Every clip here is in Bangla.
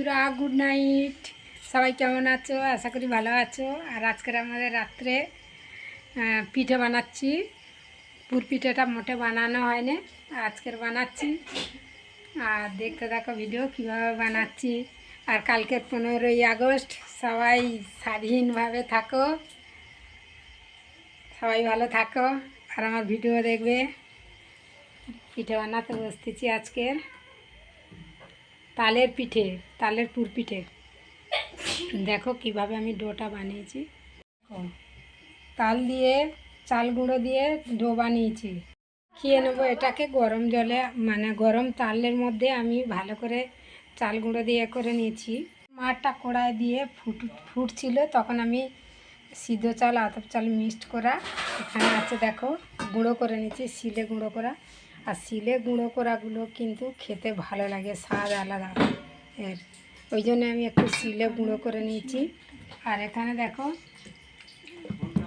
বন্ধুরা গুড নাইট সবাই কেমন আছো? আশা করি ভালো আছো। আর আজকের আমাদের রাত্রে পিঠে বানাচ্ছি। পুর পিঠেটা মোটে বানানো হয় হয়নি, আজকের বানাচ্ছি। আর দেখতে থাকো ভিডিও কীভাবে বানাচ্ছি। আর কালকের পনেরোই আগস্ট, সবাই স্বাধীনভাবে থাকো। সবাই ভালো থাকো। আর আমার ভিডিও দেখবে। পিঠে বানাতে বসতেছি আজকের। তালের পিঠে, তালের পুর পিঠে। দেখো কীভাবে আমি ডোটা বানিয়েছি। তাল দিয়ে, চাল গুঁড়ো দিয়ে ডো বানিয়েছি। খেয়ে নেব, এটাকে গরম জলে মানে গরম তালের মধ্যে আমি ভালো করে চাল গুঁড়ো দিয়ে করে নিয়েছি। মাঠটা কড়ায় দিয়ে ফুট, ফুটছিল, তখন আমি সিদ্ধ চাল, আতপ চাল মিক্সড করা এখানে আছে, দেখো, গুঁড়ো করে নিয়েছি, শিলে গুঁড়ো করা। আর শিলে গুঁড়ো করাগুলো কিন্তু খেতে ভালো লাগে, স্বাদ আলাদা। এর, ওই জন্য আমি একটু শিলে গুঁড়ো করে নিয়েছি। আর এখানে দেখো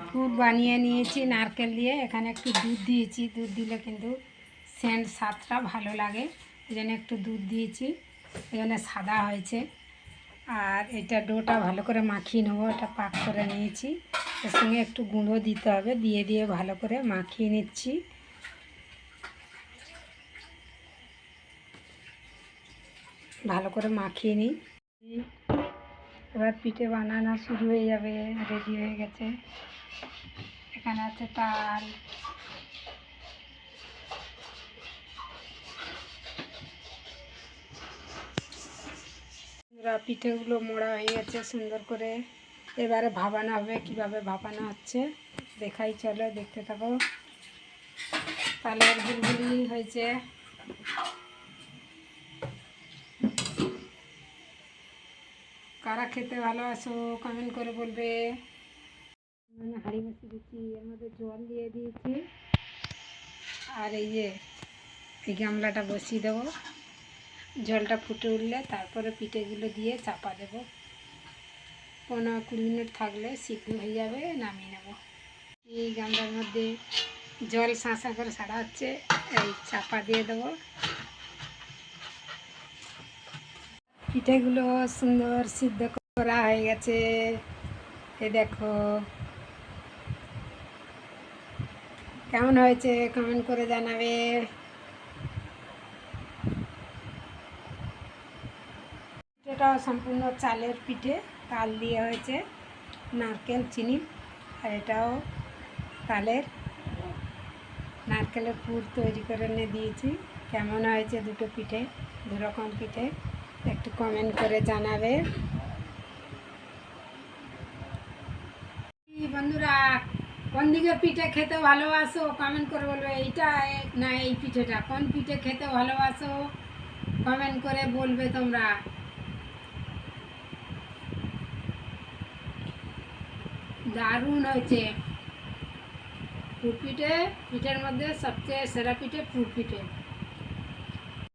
পুর বানিয়ে নিয়েছি, নারকেল দিয়ে। এখানে একটু দুধ দিয়েছি, দুধ দিলে কিন্তু সেন্ট স্বাদটা ভালো লাগে। ওই জন্য একটু দুধ দিয়েছি, ওই জন্য সাদা হয়েছে। আর এটা ডোটা ভালো করে মাখিয়ে নেব এটা পাক করে নিয়েছি। এর সঙ্গে একটু গুঁড়ো দিতে হবে, দিয়ে দিয়ে ভালো করে মাখিয়ে নিচ্ছি। ভালো করে মাখিয়ে নিই। এবার পিঠে বানানো শুরু হয়ে যাবে, রেডি হয়ে গেছে। এখানে আছে তাল। পিঠেগুলো মোড়া হয়ে গেছে সুন্দর করে। এবারে ভাবানো হবে কীভাবে ভাবানো হচ্ছে। দেখাই, চলো দেখতে থাকো। তালের বুলবুলি হয়েছে। কারা খেতে ভালোবাসো কমেন্ট করে বলবে। হাঁড়ি বসিয়ে দিচ্ছি এর মধ্যে জল দিয়ে দিয়েছি। আর এই যে এই গামলাটা বসিয়ে দেবো। জলটা ফুটে উঠলে তারপরে পিঠেগুলো দিয়ে চাপা দেবো। পনেরো কুড়ি মিনিট থাকলে সিদ্ধ হয়ে যাবে নামিয়ে নেব। এই গামলার মধ্যে জল শাঁসা করে সারা হচ্ছে এই চাপা দিয়ে দেবো। পিঠেগুলো সুন্দর সিদ্ধ করা হয়ে গেছে। এ দেখো। কেমন হয়েছে কমেন্ট করে জানাবে। পিঠেটা সম্পূর্ণ চালের পিঠে তাল দিয়ে হয়েছে, নারকেল, চিনি, আর এটাও তালের। নারকেলের পুর তৈরি করে এনে দিয়েছি। কেমন হয়েছে দুটো পিঠে দু রকম পিঠে। একটু কমেন্ট করে জানাবে। বন্ধুরা, কোন দিকে পিঠে খেতে ভালোবাসো? কমেন্ট করে বলবে, এইটা না এই পিঠেটা। কোন পিঠে খেতে ভালোবাসো? কমেন্ট করে বলবে তোমরা। দারুণ হয়েছে। পুরপিঠে পিঠের মধ্যে সবচেয়ে সেরা পিঠে পুর পিঠে।